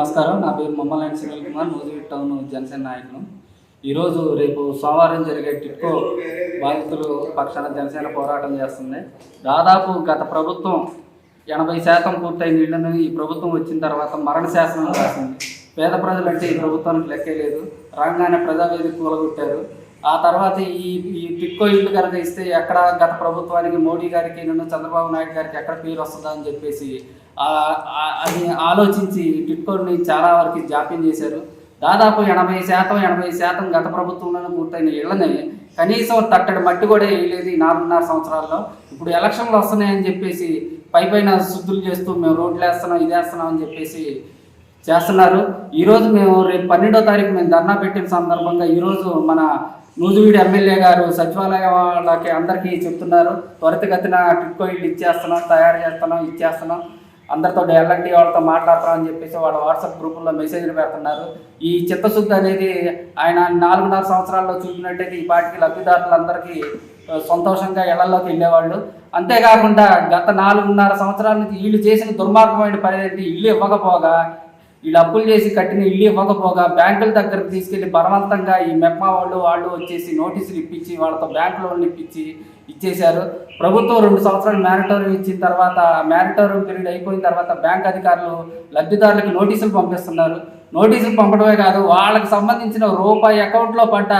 నమస్కారం. నా పేరు మమ్మల్ని సునీల్ కుమార్. నూజివీడ్ టౌన్ జనసేన నాయకులు. ఈరోజు రేపు సోమవారం జరిగే టిట్కో బాధితులు పక్షాన జనసేన పోరాటం చేస్తుంది. దాదాపు గత ప్రభుత్వం ఎనభై శాతం పూర్తయిన నీళ్ళను ఈ ప్రభుత్వం వచ్చిన తర్వాత మరణ శాసనం రాసింది. పేద ప్రజలంటే ఈ ప్రభుత్వానికి లెక్కే లేదు. రాగానే ప్రజావేదిక కూలగొట్టారు. ఆ తర్వాత ఈ ఈ టిట్కో ఇల్లు కనుక ఇస్తే ఎక్కడ గత ప్రభుత్వానికి మోడీ గారికి నన్ను చంద్రబాబు నాయుడు గారికి ఎక్కడ పేరు వస్తుందా అని చెప్పేసి అది ఆలోచించి టిట్కోని చాలా వరకు జాప్యం చేశారు. దాదాపు ఎనభై శాతం ఎనభై శాతం గత ప్రభుత్వంలోనే పూర్తయిన ఇళ్ళని కనీసం తట్టడి మట్టి కూడా వేయలేదు ఈ నాలుగున్నర సంవత్సరాల్లో. ఇప్పుడు ఎలక్షన్లు వస్తున్నాయని చెప్పేసి పై పైన శుద్ధులు చేస్తూ మేము రోడ్లు వేస్తున్నాం ఇది వేస్తున్నాం అని చెప్పేసి చేస్తున్నారు. ఈరోజు మేము రేపు పన్నెండో తారీఖు మేము ధర్నా పెట్టిన సందర్భంగా ఈరోజు మన నూజివీడు ఎమ్మెల్యే గారు సచివాలయం వాళ్ళకి అందరికీ చెప్తున్నారు. త్వరితగతిన టిట్కో ఇల్లు ఇచ్చేస్తున్నాం తయారు చేస్తున్నాం ఇచ్చేస్తున్నాం. అందరితో ఎల్ఎన్టీ వాళ్ళతో మాట్లాడతాం అని చెప్పేసి వాళ్ళ వాట్సాప్ గ్రూపుల్లో మెసేజ్లు పెడుతున్నారు. ఈ చిత్తశుద్ధి అనేది ఆయన నాలుగున్నర సంవత్సరాల్లో చూపినట్టయితే ఈ పార్టీకి లబ్ధిదారులందరికీ సంతోషంగా ఇళ్ళలోకి వెళ్ళేవాళ్ళు. అంతేకాకుండా గత నాలుగున్నర సంవత్సరాల నుంచి వీళ్ళు చేసిన దుర్మార్గమైన పని ఏంటి ఇల్లు ఇవ్వకపోగా వీళ్ళు అప్పులు చేసి కట్టిన ఇల్లు ఇవ్వకపోగా బ్యాంకుల దగ్గరకు తీసుకెళ్ళి బలవంతంగా ఈ మెప్మా వాళ్ళు వాళ్ళు వచ్చేసి నోటీసులు ఇప్పించి వాళ్ళతో బ్యాంకు లోన్లు ఇప్పించి ఇచ్చేశారు. ప్రభుత్వం రెండు సంవత్సరాలు మ్యారిటోరియం ఇచ్చిన తర్వాత మ్యారిటోరియం పీరియడ్ అయిపోయిన తర్వాత బ్యాంక్ అధికారులు లబ్ధిదారులకు నోటీసులు పంపిస్తున్నారు. నోటీసులు పంపడమే కాదు వాళ్ళకి సంబంధించిన రూపాయి అకౌంట్లో పడ్డ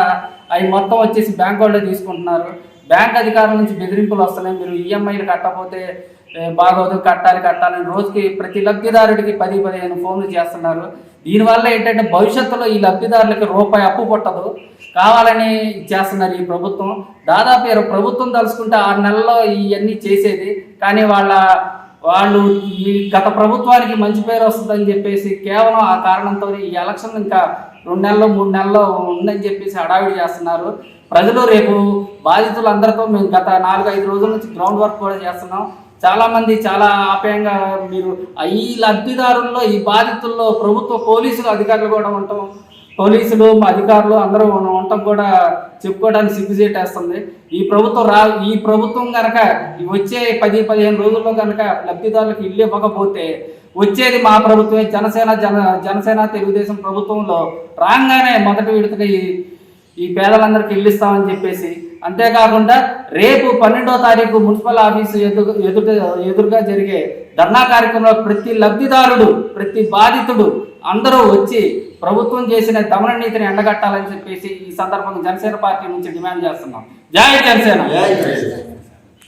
అవి మొత్తం వచ్చేసి బ్యాంక్ వాళ్ళే తీసుకుంటున్నారు. బ్యాంక్ అధికారుల నుంచి బెదిరింపులు వస్తున్నాయి. మీరు ఈఎంఐలు కట్టకపోతే బాగోదు కట్టాలి కట్టాలని రోజుకి ప్రతి లబ్ధిదారుడికి పది పదిహేను ఫోన్లు చేస్తున్నారు. దీనివల్ల ఏంటంటే భవిష్యత్తులో ఈ లబ్ధిదారులకి రూపాయి అప్పు పుట్టదు. కావాలని చేస్తున్నారు ఈ ప్రభుత్వం. దాదాపు ప్రభుత్వం తలుచుకుంటే ఆరు నెలల్లో ఇవన్నీ చేసేది. కానీ వాళ్ళ వాళ్ళు ఈ గత ప్రభుత్వానికి మంచి పేరు వస్తుందని చెప్పేసి కేవలం ఆ కారణంతో ఈ ఎలక్షన్ ఇంకా రెండు నెలల్లో మూడు నెలల్లో ఉందని చెప్పేసి హడావిడి చేస్తున్నారు. ప్రజలు రేపు బాధితులందరితో మేము గత నాలుగు ఐదు రోజుల నుంచి గ్రౌండ్ వర్క్ కూడా చేస్తున్నాం. చాలామంది చాలా ఆప్యాయంగా మీరు ఈ లబ్ధిదారుల్లో ఈ బాధితుల్లో ప్రభుత్వ పోలీసులు అధికారులు కూడా ఉంటాం. పోలీసులు మా అధికారులు అందరూ మొత్తం కూడా చెప్పుకోవడానికి సిగ్గుచేటేస్తుంది. ఈ ప్రభుత్వం రా ఈ ప్రభుత్వం కనుక ఈ వచ్చే పది పదిహేను రోజుల్లో కనుక లబ్ధిదారులకు ఇల్లు ఇవ్వకపోతే వచ్చేది మా ప్రభుత్వమే. జనసేన జన జనసేన తెలుగుదేశం ప్రభుత్వంలో రాగానే మొదటి విడతగా ఈ ఈ పేదలందరికీ చెప్పేసి అంతేకాకుండా రేపు పన్నెండో తారీఖు మున్సిపల్ ఆఫీసు ఎదురు ఎదుట ఎదురుగా జరిగే ధర్నా కార్యక్రమంలో ప్రతి లబ్ధిదారుడు ప్రతి బాధితుడు అందరూ వచ్చి ప్రభుత్వం చేసిన దమన నీతిని ఎండగట్టాలని చెప్పేసి ఈ సందర్భంగా జనసేన పార్టీ నుంచి డిమాండ్ చేస్తున్నాం. జై జనసేన.